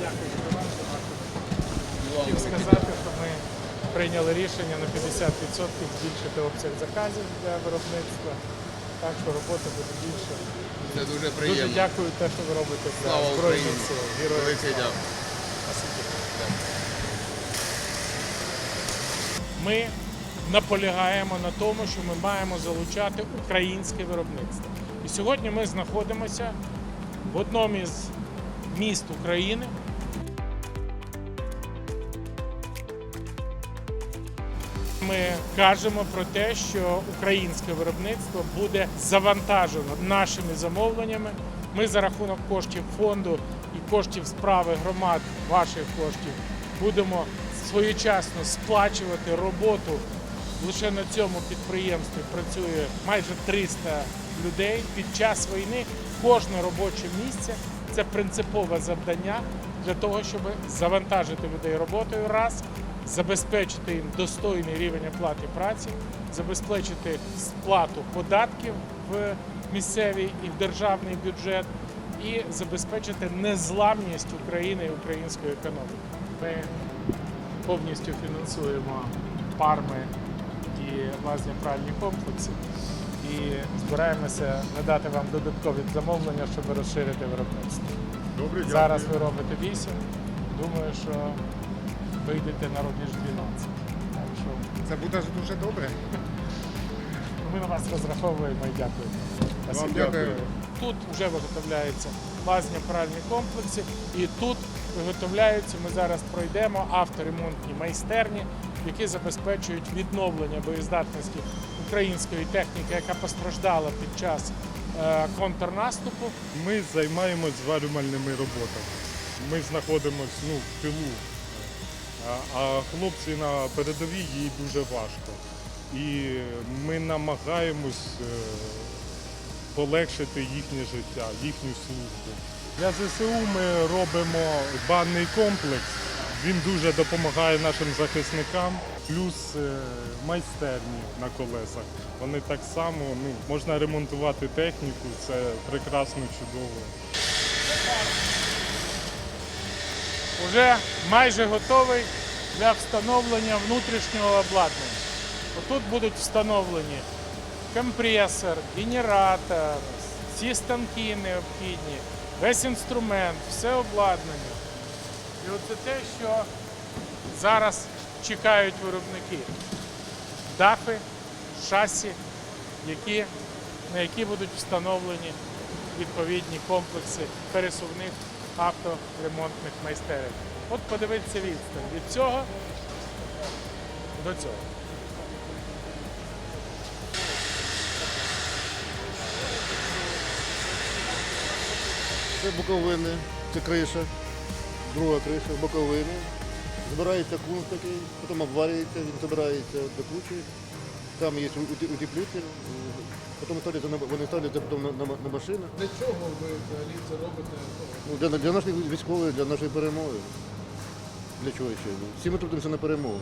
Дякую за Хотів сказати, що ми прийняли рішення на 50% збільшити обсяг заказів для виробництва. Так що роботи буде більше. Це дуже Дуже дякую те, що ви робите для Слава Збройних сил. Героям слава. Ми наполягаємо на тому, що ми маємо залучати українське виробництво. І сьогодні ми знаходимося в одному із міст України. Ми кажемо про те, що українське виробництво буде завантажено нашими замовленнями. Ми за рахунок коштів фонду і коштів справи громад, ваших коштів, будемо своєчасно сплачувати роботу. Лише на цьому підприємстві працює майже 300 людей. Під час війни кожне робоче місце це принципове завдання для того, щоб завантажити людей роботою раз, забезпечити їм достойний рівень оплати праці, забезпечити сплату податків в місцевий і в державний бюджет, і забезпечити незламність України і української економіки. Ми повністю фінансуємо парми і власні пральні комплекси. І збираємося надати вам додаткові замовлення, щоб розширити виробництво. Добре. Зараз ви робите 8. Думаю, що вийдете на рубіж 12. Так що Це буде дуже добре. ми на вас розраховуємо і дякуємо. Вам Спасибо. дякую. Тут вже виготовляються лазні пральні комплекси, і тут виготовляються. Ми зараз пройдемо авторемонтні майстерні, які забезпечують відновлення боєздатності української техніки, яка постраждала під час е, контрнаступу. Ми займаємось зварювальними роботами. Ми знаходимося ну, в тилу, а, хлопці на передовій їй дуже важко. І ми намагаємось е, полегшити їхнє життя, їхню службу. Для ЗСУ ми робимо банний комплекс. Він дуже допомагає нашим захисникам. Плюс е, майстерні на колесах. Вони так само ну, можна ремонтувати техніку, це прекрасно, чудово. Вже майже готовий для встановлення внутрішнього обладнання. Отут будуть встановлені компресор, генератор, всі станки необхідні, весь інструмент, все обладнання. І оце те, що зараз чекають виробники. Дафи, шасі, які, на які будуть встановлені відповідні комплекси пересувних авторемонтних майстерень. От подивіться відстань від цього до цього. Це боковини, це криша, друга криша, боковини. Збирається кунт такий, потім обварюється, він збирається до кучі. Там є утеплитель, потім ставляться на, вони ставляться потім на, на, на машину. Для чого ви взагалі це робите? Ну, для, для наших військових, для нашої перемоги. Для чого ще? Всі ми трудимося на перемогу.